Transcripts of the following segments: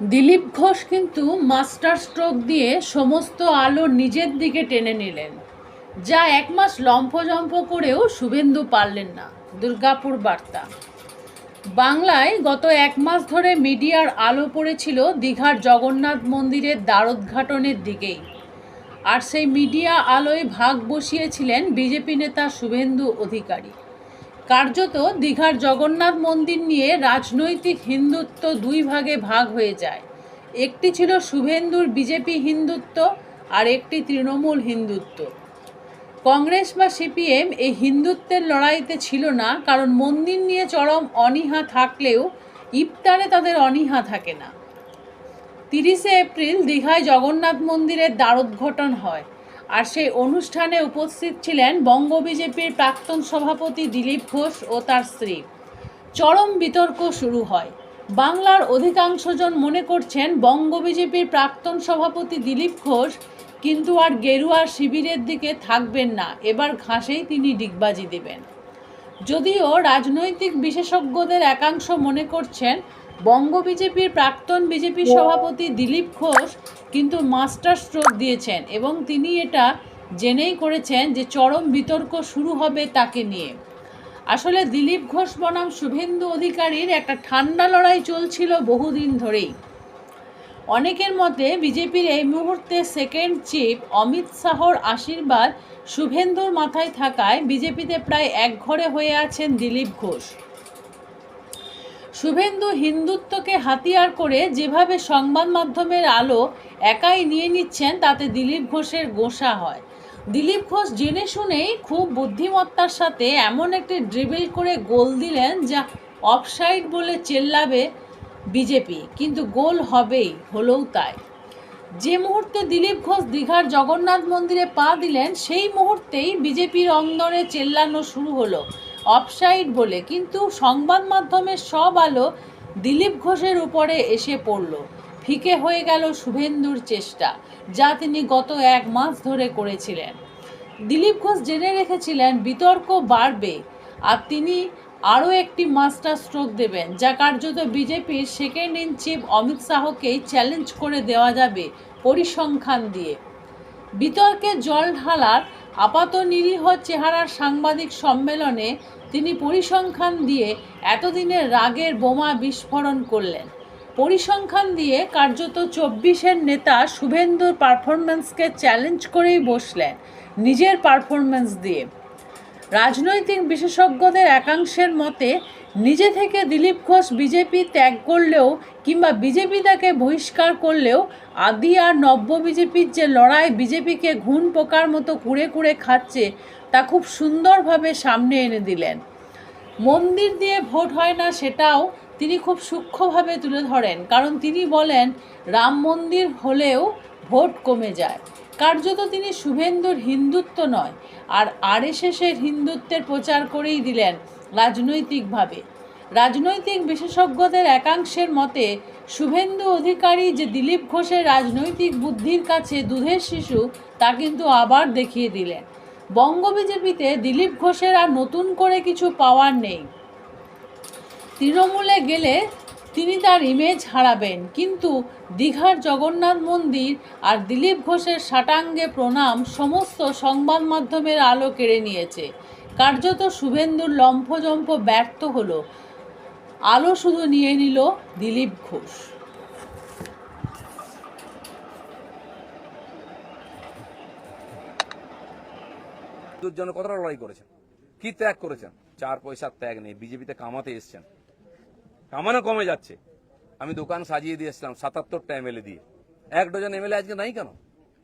দিলীপ ঘোষ কিন্তু master stroke দিয়ে সমস্ত আলো নিজের দিকে টেনে নিলেন, যা এক মাস লম্ফজম্প করেও শুভেন্দু পারলেন না। দুর্গাপুর বার্তা। বাংলায় গত এক মাস ধরে মিডিয়ার আলো পড়েছিল দীঘার জগন্নাথ মন্দিরের দ্বারোদ্ঘাটনের দিকেই, আর সেই মিডিয়া আলোয় ভাগ বসিয়েছিলেন বিজেপি নেতা শুভেন্দু অধিকারী। কার্যত দীঘার জগন্নাথ মন্দির নিয়ে রাজনৈতিক হিন্দুত্ব দুই ভাগে ভাগ হয়ে যায়। একটি ছিল শুভেন্দুর বিজেপি হিন্দুত্ব আর একটি তৃণমূল হিন্দুত্ব। কংগ্রেস বা সিপিএম এই হিন্দুত্বের লড়াইতে ছিল না, কারণ মন্দির নিয়ে চরম অনীহা থাকলেও ইফতারে তাদের অনীহা থাকে না। তিরিশে এপ্রিল দীঘায় জগন্নাথ মন্দিরের দ্বারোদ্ঘটন হয়। আর সেই অনুষ্ঠানে উপস্থিত ছিলেন বঙ্গ বিজেপির প্রাক্তন সভাপতি দিলীপ ঘোষ ও তার স্ত্রী। চরম বিতর্ক শুরু হয়। বাংলার অধিকাংশজন মনে করছেন বঙ্গ বিজেপির প্রাক্তন সভাপতি দিলীপ ঘোষ কিন্তু আর গেরুয়া শিবিরের দিকে থাকবেন না। এবার ঘাসেই তিনি ডিগবাজি দেবেন। যদিও রাজনৈতিক বিশেষজ্ঞদের একাংশ মনে করছেন বঙ্গ বিজেপির প্রাক্তন বিজেপি সভাপতি দিলীপ ঘোষ কিন্তু মাস্টার স্ট্রোক দিয়েছেন এবং তিনি এটা জেনেই করেছেন যে চরম বিতর্ক শুরু হবে তাকে নিয়ে। আসলে দিলীপ ঘোষ বনাম শুভেন্দু অধিকারীর একটা ঠান্ডা লড়াই চলছিল বহুদিন ধরেই। অনেকের মতে বিজেপির এই মুহূর্তে সেকেন্ড চিফ অমিত শাহর আশীর্বাদ শুভেন্দুর মাথায় থাকায় বিজেপিতে প্রায় একঘরে হয়ে আছেন দিলীপ ঘোষ। শুভেন্দু হিন্দুত্বকে হাতিয়ার করে যেভাবে সংবাদ মাধ্যমের আলো একাই নিয়ে নিচ্ছেন, তাতে দিলীপ ঘোষের গোসা হয়। দিলীপ ঘোষ জেনে শুনেই খুব বুদ্ধিমত্তার সাথে এমন একটি ড্রিবিল করে গোল দিলেন যা অফসাইড বলে চেল্লাবে বিজেপি, কিন্তু গোল হবেই, হলেও তাই। যে মুহূর্তে দিলীপ ঘোষ দীঘার জগন্নাথ মন্দিরে পা দিলেন, সেই মুহূর্তেই বিজেপির অন্দরে চেল্লানো শুরু হলো। অফসাইড বলে কিন্তু সংবাদ মাধ্যমের সব আলো দিলীপ ঘোষের উপরে এসে পড়ল। ফিকে হয়ে গেল শুভেন্দুর চেষ্টা, যা তিনি গত এক মাস ধরে করেছিলেন। দিলীপ ঘোষ জেনে রেখেছিলেন, বিতর্ক বাড়বে আর তিনি আরও একটি মাস্টার স্ট্রোক দেবেন, যা কার্যত বিজেপির সেকেন্ড ইন চিফ অমিত শাহকেই চ্যালেঞ্জ করে দেওয়া যাবে পরিসংখ্যান দিয়ে। বিতর্কে জল ঢালার আপাত নিরীহ চেহারার সাংবাদিক সম্মেলনে তিনি পরিসংখ্যান দিয়ে এতদিনের রাগের বোমা বিস্ফোরণ করলেন। পরিসংখ্যান দিয়ে কার্যত চব্বিশের নেতা শুভেন্দুর পারফরমেন্সকে চ্যালেঞ্জ করেই বসলেন, নিজের পারফরমেন্স দিয়ে। রাজনৈতিক বিশেষজ্ঞদের একাংশের মতে, নিজে থেকে দিলীপ ঘোষ বিজেপি ত্যাগ করলেও কিংবা বিজেপি তাকে বহিষ্কার করলেও আদি আর নব্য বিজেপির যে লড়াই বিজেপিকে ঘুণ পোকার মতো কুড়ে কুড়ে খাচ্ছে, তা খুব সুন্দরভাবে সামনে এনে দিলেন। মন্দির দিয়ে ভোট হয় না সেটাও তিনি খুব সূক্ষ্মভাবে তুলে ধরেন, কারণ তিনি বলেন, রাম মন্দির হলেও ভোট কমে যায়। কার্যত তিনি শুভেন্দুর হিন্দুত্ব নয়, আর আর আরএসএসের হিন্দুত্বের প্রচার করেই দিলেন রাজনৈতিকভাবে। রাজনৈতিক বিশেষজ্ঞদের একাংশের মতে, শুভেন্দু অধিকারী যে দিলীপ ঘোষের রাজনৈতিক বুদ্ধির কাছে দুধের শিশু, তা কিন্তু আবার দেখিয়ে দিলেন। বঙ্গ বিজেপিতে দিলীপ ঘোষের আর নতুন করে কিছু পাওয়ার নেই। তৃণমূলে গেলে তিনি তার ইমেজ হারাবেন। কিন্তু দীঘার জগন্নাথ মন্দির আর দিলীপ ঘোষের ষাটাঙ্গে প্রণাম সমস্ত সংবাদ মাধ্যমের আলো কেড়ে নিয়েছে। কার্যত শুভেন্দুর লম্ফজম্প ব্যর্থ হলো। আলো শুধু নিয়ে নিল দিলীপ ঘোষ। জন্য কতটা লড়াই করেছেন? কি ত্যাগ করেছেন? চার পয়সার ত্যাগ নেই, বিজেপিতে কামাতে এসছেন। কামানো কমে যাচ্ছে। আমি দোকান সাজিয়ে দিয়ে এসছিলাম সাতাত্তরটা এমএলএ দিয়ে। এক ডজন এমএলএ আজকে নাই কেন?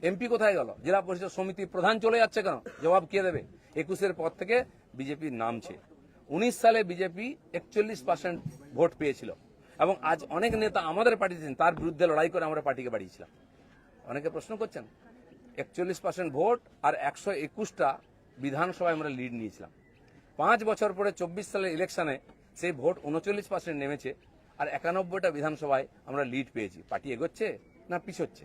এমপি কোথায় গেল? জেলা পরিষদ সমিতির প্রধান চলে যাচ্ছে কেন? জবাব কে দেবে? একুশের পর থেকে বিজেপি নামছে। উনিশ সালে বিজেপি একচল্লিশ পার্সেন্ট ভোট পেয়েছিল। এবং আজ অনেক নেতা আমাদের পার্টি তার বিরুদ্ধে লড়াই করে আমরা পার্টিকে বাড়িয়েছিলাম। অনেকে প্রশ্ন করছেন, একচল্লিশ পার্সেন্ট ভোট আর একশো একুশটা বিধানসভায় আমরা লিড নিয়েছিলাম। পাঁচ বছর পরে চব্বিশ সালের ইলেকশনে সেই ভোট উনচল্লিশ পার্সেন্ট নেমেছে আর একানব্বইটা বিধানসভায় আমরা লিড পেয়েছি। পার্টি এগোচ্ছে না পিছোচ্ছে?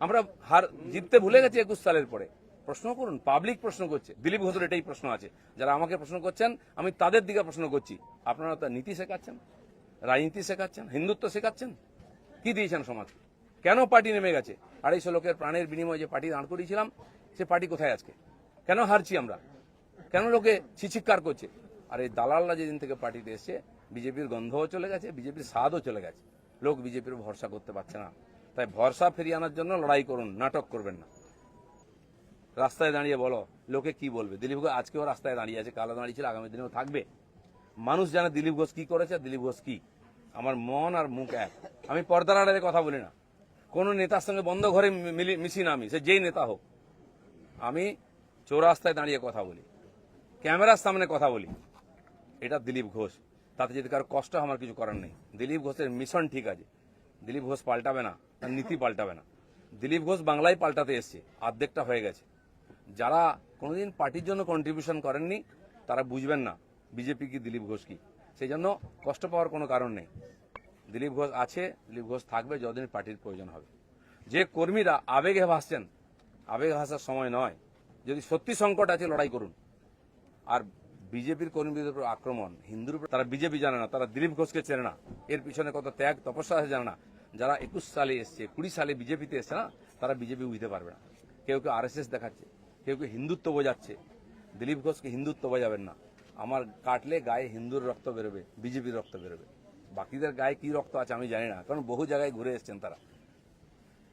আমরা হার জিততে ভুলে গেছি একুশ সালের পরে। প্রশ্ন করুন পাবলিক প্রশ্ন করছে। দিলীপ ঘোষের এটাই প্রশ্ন আছে। যারা আমাকে প্রশ্ন করছেন, আমি তাদের দিকে প্রশ্ন করছি। আপনারা তো নীতি শেখাচ্ছেন, রাজনীতি শেখাচ্ছেন, হিন্দুত্ব শেখাচ্ছেন? কি দিয়েছেন সমাজকে কেন পার্টি নেমে গেছে? আড়াইশো লোকের প্রাণের বিনিময়ে যে পার্টি দাঁড় করিয়েছিলাম, সে পার্টি কোথায় আজকে? কেন হারছি আমরা? কেন লোকে ছিচিৎকার করছে? আর এই দালালরা যেদিন থেকে পার্টিতে এসছে, বিজেপির গন্ধও চলে গেছে, বিজেপির স্বাদও চলে গেছে। লোক বিজেপির ভরসা করতে পারছে না। তাই ভরসা ফিরিয়ে আনার জন্য লড়াই করুন, নাটক করবেন না। রাস্তায় দাঁড়িয়ে বলো, লোকে কি বলবে? দিলীপ ঘোষ আজকেও রাস্তায় দাঁড়িয়ে আছে কালো দাঁড়িয়ে ছিল, আগামী দিনেও থাকবে। মানুষ জানে দিলীপ ঘোষ কি করেছে দিলীপ ঘোষ কি। আমার মন আর মুখ এক। আমি পর্দার আড়ালে কথা বলি না। কোনো নেতার সঙ্গে বন্ধ ঘরে মিশি না আমি, সে যেই নেতা হোক। আমি চৌরাস্তায় দাঁড়িয়ে কথা বলি। ক্যামেরার সামনে কথা বলি। এটা দিলীপ ঘোষ। তাতে যদি কারও কষ্ট আমার কিছু করার নেই। দিলীপ ঘোষের মিশন ঠিক আছে। দিলীপ ঘোষ পাল্টাবে না, তার নীতি পাল্টাবে না। দিলীপ ঘোষ বাংলায় পাল্টাতে এসছে অর্ধেকটা হয়ে গেছে। যারা কোনোদিন পার্টির জন্য কন্ট্রিবিউশন করেননি, তারা বুঝবেন না বিজেপি কি দিলীপ ঘোষ কি। সেই জন্য কষ্ট পাওয়ার কোনো কারণ নেই। দিলীপ ঘোষ আছে, দিলীপ ঘোষ থাকবে, যতদিন পার্টির প্রয়োজন হবে। যে কর্মীরা আবেগে ভাসছেন, আবেগে ভাসার সময় নয়। যদি সত্যি সংকট আছে, লড়াই করুন। আর বিজেপির কর্মীদের উপর আক্রমণ, হিন্দুর উপর, তারা বিজেপি জানে না, তারা দিলীপ ঘোষকে চেনে না। এর পিছনে কত ত্যাগ, তপস্যা আছে জানে না। যারা একুশ সালে এসছে, কুড়ি সালে বিজেপিতে এসছে না, তারা বিজেপি বুঝতে পারবে না। কেউ কেউ আরএসএস দেখাচ্ছে, কেউ কেউ হিন্দুত্ব বোঝাচ্ছে। দিলীপ ঘোষকে হিন্দুত্ব বোঝাবেন না। আমার কাটলে গায়ে হিন্দুর রক্ত বেরোবে, বিজেপির রক্ত বেরোবে। বাকিদের গায়ে কি রক্ত আছে আমি জানি না, কারণ বহু জায়গায় ঘুরে এসছেন তারা।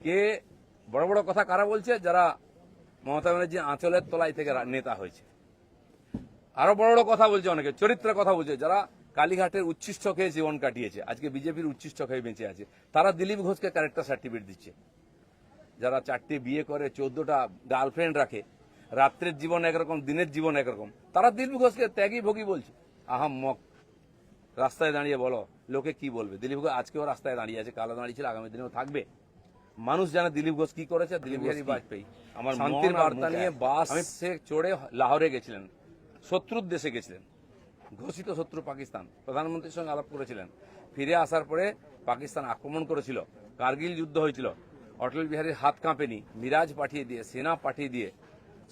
কে বড় বড় কথা কারা বলছে? যারা মমতা ব্যানার্জি আঁচলের তলায় থেকে নেতা হয়েছে। আরও বড় বড় কথা বলছে অনেকে চরিত্রের কথা বলছে। যারা কালীঘাটের উচ্ছিষ্ট খেয়ে জীবন কাটিয়েছে আজকে বিজেপির উচ্ছিষ্ট খেয়ে বেঁচে আছে তারা দিলীপ ঘোষকে ক্যারেক্টার সার্টিফিকেট দিচ্ছে। যারা চারটে বিয়ে করে চোদ্দটা গার্লফ্রেন্ড রাখে রাত্রের জীবন একরকম দিনের জীবন একরকম তারা দিলীপ ঘোষকে ত্যাগী ভোগী বলছে। আহাম মক রাস্তায় দাঁড়িয়ে বলো লোকে কি বলবে? দিলীপ ঘোষ আজকেও রাস্তায় দাঁড়িয়ে আছে কালো দাঁড়িয়ে ছিল আগামী দিনেও থাকবে। মানুষ জানে দিলীপ ঘোষ কি করেছে দিলীপ বিহারী বাজপেয়ী আমার শান্তির বার্তা নিয়ে বাস চড়ে লাহোরে গেছিলেন। শত্রুর দেশে গেছিলেন। ঘোষিত শত্রু পাকিস্তান। প্রধানমন্ত্রীর সঙ্গে আলাপ করেছিলেন। ফিরে আসার পরে পাকিস্তান আক্রমণ করেছিল, কার্গিল যুদ্ধ হয়েছিল। অটল বিহারীর হাত কাঁপেনি, মিরাজ পাঠিয়ে দিয়ে, সেনা পাঠিয়ে দিয়ে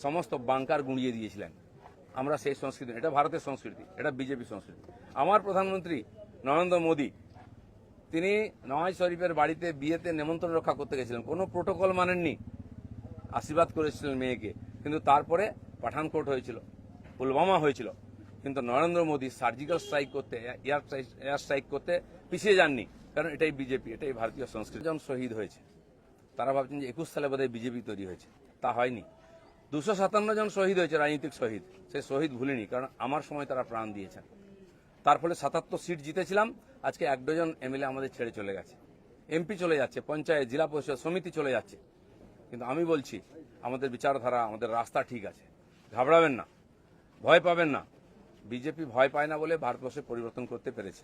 সমস্ত বাংকার গুঁড়িয়ে দিয়েছিলেন। আমরা সেই সংস্কৃতি, এটা ভারতের সংস্কৃতি, এটা বিজেপি সংস্কৃতি। আমার প্রধানমন্ত্রী নরেন্দ্র মোদী, তিনি নওয়াজ শরীফের বাড়িতে বিয়েতে নেমন্ত্রণ রক্ষা করতে গেছিলেন। কোনো প্রোটোকল মানেননি। আশীর্বাদ করেছিলেন মেয়েকে, কিন্তু তারপরে পাঠানকোট হয়েছিল। পুলওয়ামা হয়েছিল। কিন্তু নরেন্দ্র মোদী সার্জিক্যাল স্ট্রাইক করতে এয়ার এয়ার স্ট্রাইক করতে পিছিয়ে যাননি। কারণ এটাই বিজেপি, এটাই ভারতীয় সংস্কৃতি। জন শহীদ হয়েছে। তারা ভাবছেন যে একুশ সালে বোধহয় বিজেপি তৈরি হয়েছে। তা হয়নি। দুশো সাতান্ন জন শহীদ হয়েছে, রাজনৈতিক শহীদ। সে শহীদ ভুলিনি, কারণ আমার সময় তারা প্রাণ দিয়েছেন। তার ফলে সাতাত্তর সিট জিতেছিলাম। আজকে এক ডজন এমএলএ আমাদের ছেড়ে চলে গেছে। এমপি চলে যাচ্ছে, পঞ্চায়েত, জেলা পরিষদ, সমিতি চলে যাচ্ছে। কিন্তু আমি বলছি, আমাদের বিচারধারা, আমাদের রাস্তা ঠিক আছে। ঘাবড়াবেন না। ভয় পাবেন না। বিজেপি ভয় পায় না বলে ভারতবর্ষে পরিবর্তন করতে পেরেছে।